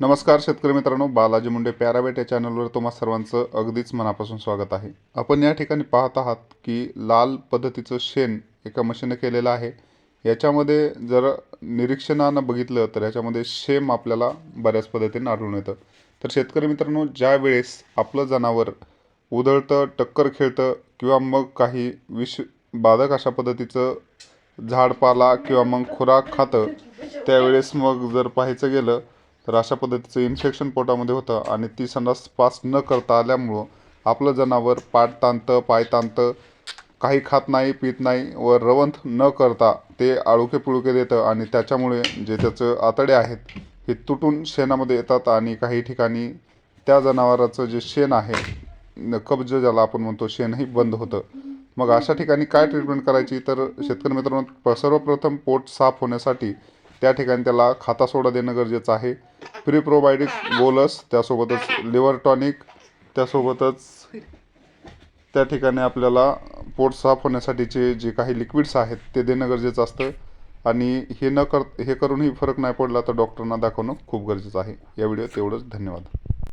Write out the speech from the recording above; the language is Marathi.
नमस्कार शेतकरी मित्रांनो बालाजी मुंडे पॅराबेट या चॅनलवर तुम्हा सर्वांचं अगदीच मनापासून स्वागत आहे. आपण या ठिकाणी पाहत आहात की लाल पद्धतीचं शेण एका मशीनं केलेलं आहे. याच्यामध्ये जर निरीक्षणानं बघितलं तर याच्यामध्ये शेम आपल्याला बऱ्याच पद्धतीने आढळून येतं. तर शेतकरी मित्रांनो ज्या वेळेस आपलं जनावर उधळतं टक्कर खेळतं किंवा मग काही विष बाधक अशा पद्धतीचं झाडपाला किंवा मग खुराक खातं त्यावेळेस मग जर पाहायचं गेलं तर अशा पद्धतीचं इन्फेक्शन पोटामध्ये होतं आणि ती संडास पास न करता आल्यामुळं आपलं जनावर पाठ ताणतं पाय ताणतं काही खात नाही पित नाही व रवंथ न करता ते आळुके पिळुके देतं आणि त्याच्यामुळे जे त्याचं आतडे आहेत हे तुटून शेणामध्ये येतात आणि काही ठिकाणी त्या जनावराचं जे शेण आहे न- कब्ज ज्याला आपण म्हणतो शेणही बंद होतं. मग अशा ठिकाणी काय ट्रीटमेंट करायची? तर शेतकरी मित्रांनो सर्वप्रथम पोट साफ होण्यासाठी त्या ठिकाणी त्याला खाता सोडा देणं गरजेचं आहे. प्री प्रोबायोटिक बोलस त्यासोबतच लिव्हर टॉनिक त्यासोबतच त्या ठिकाणी आपल्याला पोट साफ होण्यासाठीचे जे काही लिक्विड्स आहेत ते देणं गरजेचं असतं. आणि हे न कर हे करूनही फरक नाही पडला तर डॉक्टरांना दाखवणं खूप गरजेचं आहे. या व्हिडिओ तेवढंच धन्यवाद.